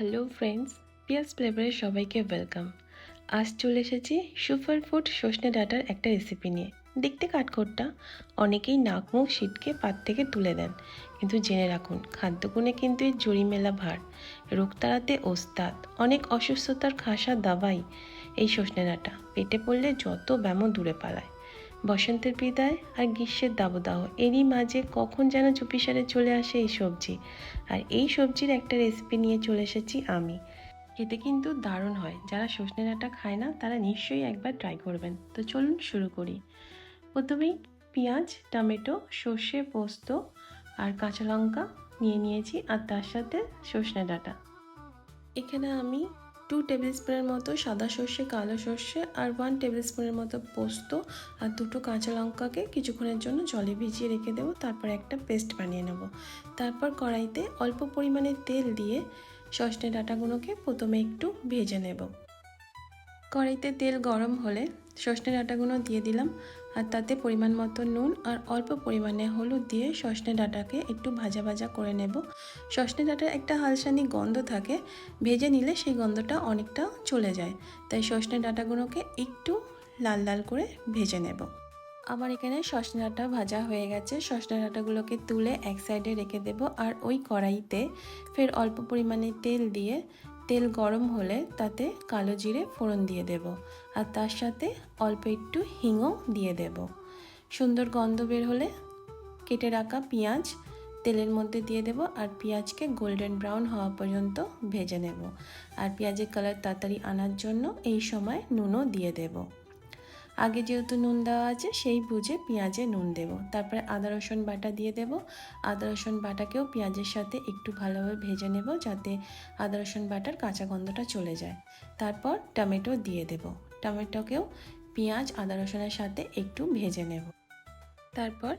Hello friends পিয়াস ফ্লেভারে সবাইকে welcome আজ চলে এসেছি সুপার ফুড সজনে ডাটার একটা রেসিপি নিয়ে। দেখতে কাঠখোট্টা, অনেকেই নাক মুখ সিটকে পাত থেকে তুলে দেন কিন্তু জেনে রাখুন খাদ্যগুণে কিন্তু এই জুড়ি মেলা ভার। রোগ তাড়াতে ওস্তাদ, অনেক অসুস্থতার খাসা দাবাই এই সজনে ডাঁটা। পেটে পড়লে যত ব্যামো দূরে পালায়। বসন্তের বিদায় আর গ্রীষ্মের দাবদাহ। এরই মাঝে কখন যেন চুপিসারে চলে আসে এই সবজি। আর এই সবজির একটা রেসিপি নিয়ে চলে এসেছি আমি। খেতে কিন্তু দারুণ হয়। যারা সজনে ডাঁটা খায় না, তারা নিশ্চয়ই একবার ট্রাই করবেন। তো চলুন শুরু করি। প্রথমেই পেঁয়াজ, টমেটো, সর্ষে, পোস্ত আর কাঁচা লঙ্কা নিয়ে নিয়েছি আর তার সাথে সজনে ডাঁটা। এখানে আমি টু টেবিল স্পুনের মতো সাদা সর্ষে, কালো সর্ষে আর ওয়ান টেবিল স্পুনের মতো পোস্ত আর দুটো কাঁচা লঙ্কাকে কিছুক্ষণের জন্য জলে ভিজিয়ে রেখে দেবো। তারপর একটা পেস্ট বানিয়ে নেব। তারপর কড়াইতে অল্প পরিমাণে তেল দিয়ে সজনে ডাটাগুলোকে প্রথমে একটু ভেজে নেব। কড়াইতে তেল গরম হলে সজনে ডাঁটাগুলো দিয়ে দিলাম। আর তাতে পরিমাণ মতো নুন আর অল্প পরিমাণে হলুদ দিয়ে সজনে ডাঁটাকে একটু ভাজা ভাজা করে নেব। সজনে ডাঁটার একটা হালসানি গন্ধ থাকে, ভেজে নিলে সেই গন্ধটা অনেকটা চলে যায়। তাই সজনে ডাঁটাগুলোকে একটু লাল লাল করে ভেজে নেব। আমার এখানে সজনে ডাঁটা ভাজা হয়ে গেছে। সজনে ডাঁটাগুলোকে তুলে এক সাইডে রেখে দেব। আর ওই কড়াইতে ফের অল্প পরিমাণে তেল দিয়ে তেল গরম হলে তাতে কালো জিরে ফোড়ন দিয়ে দেব আর তার সাথে অল্প একটু হিঙও দিয়ে দেব। সুন্দর গন্ধ বের হলে কেটে রাখা পেঁয়াজ তেলের মধ্যে দিয়ে দেব আর পেঁয়াজকে গোল্ডেন ব্রাউন হওয়া পর্যন্ত ভেজে নেব। আর পেঁয়াজের কালার তাড়াতাড়ি আনার জন্য এই সময় নুনও দিয়ে দেবো। আগে যেহেতু নুন দেওয়া আছে, সেই বুঝে পেঁয়াজে নুন দেব। তারপরে আদা, রসুন বাটা দিয়ে দেব। আদা, রসুন বাটাকেও পেঁয়াজের সাথে একটু ভালোভাবে ভেজে নেব যাতে আদা, রসুন বাটার কাঁচা গন্ধটা চলে যায়। তারপর টমেটো দিয়ে দেব। টমেটোকেও পেঁয়াজ, আদা, রসুনের সাথে একটু ভেজে নেব। তারপর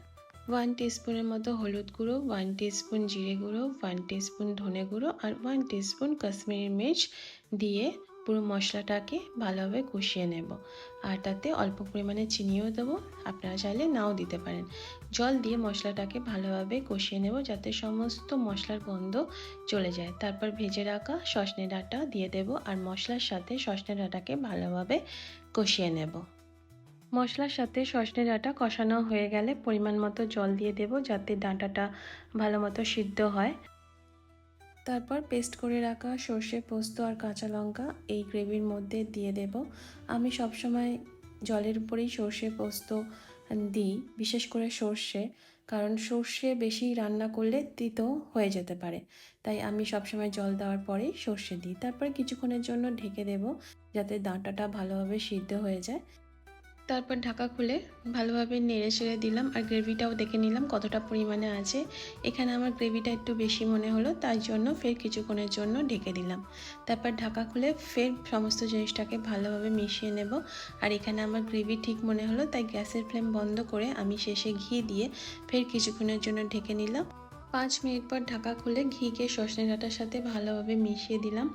ওয়ান টিস্পুনের মতো হলুদ গুঁড়ো ওয়ান টিস্পুন জিরে গুঁড়ো ওয়ান টিস্পুন ধনে গুঁড়ো আর ওয়ান টিস্পুন কাশ্মীরি মির্চ দিয়ে পুরো মশলাটাকে ভালোভাবে কষিয়ে নেব। আর তাতে অল্প পরিমাণে চিনিও দেবো। আপনারা চাইলে নাও দিতে পারেন। জল দিয়ে মশলাটাকে ভালোভাবে কষিয়ে নেব যাতে সমস্ত মশলার গন্ধ চলে যায়। তারপর ভেজে রাখা সজনে ডাঁটা দিয়ে দেব আর মশলার সাথে সজনে ডাঁটাকে ভালোভাবে কষিয়ে নেব। মশলার সাথে সজনে ডাঁটা কষানো হয়ে গেলে পরিমাণ মতো জল দিয়ে দেব যাতে ডাঁটাটা ভালো মতো সিদ্ধ হয়। তারপর পেস্ট করে রাখা সর্ষে পোস্ত আর কাঁচা লঙ্কা এই গ্রেভির মধ্যে দিয়ে দেব। আমি সবসময় জলের উপরেই সর্ষে পোস্ত দিই, বিশেষ করে সর্ষে, কারণ সর্ষে বেশি রান্না করলে তিতো হয়ে যেতে পারে। তাই আমি সবসময় জল দেওয়ার পরেই সর্ষে দিই। তারপর কিছুক্ষণের জন্য ঢেকে দেব, যাতে ডাঁটাটা ভালোভাবে সিদ্ধ হয়ে যায়। তারপর ঢাকা খুলে ভালোভাবে নেড়ে ছেড়ে দিলাম আর গ্রেভিটাও দেখে নিলাম কতটা পরিমাণে আছে। এখানে আমার গ্রেভিটা একটু বেশি মনে হলো তাই জন্য ফের কিছুক্ষণের জন্য ঢেকে দিলাম। তারপর ঢাকা খুলে ফের সমস্ত জিনিসটাকে ভালোভাবে মিশিয়ে নেব। আর এখানে আমার গ্রেভি ঠিক মনে হলো, তাই গ্যাসের ফ্লেম বন্ধ করে আমি শেষে ঘি দিয়ে ফের কিছুক্ষণের জন্য ঢেকে নিলাম। পাঁচ মিনিট পর ঢাকা খুলে ঘিকে সজনে ডাঁটার সাথে ভালোভাবে মিশিয়ে দিলাম।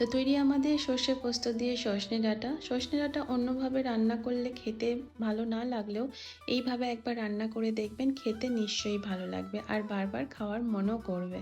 তো তৈরি আমাদের সর্ষে পোস্ত দিয়ে সজনে ডাঁটা। সজনে ডাঁটা অন্যভাবে রান্না করলে খেতে ভালো না লাগলেও এইভাবে একবার রান্না করে দেখবেন, খেতে নিশ্চয়ই ভালো লাগবে। আর বারবার খাওয়ার মনও করবে।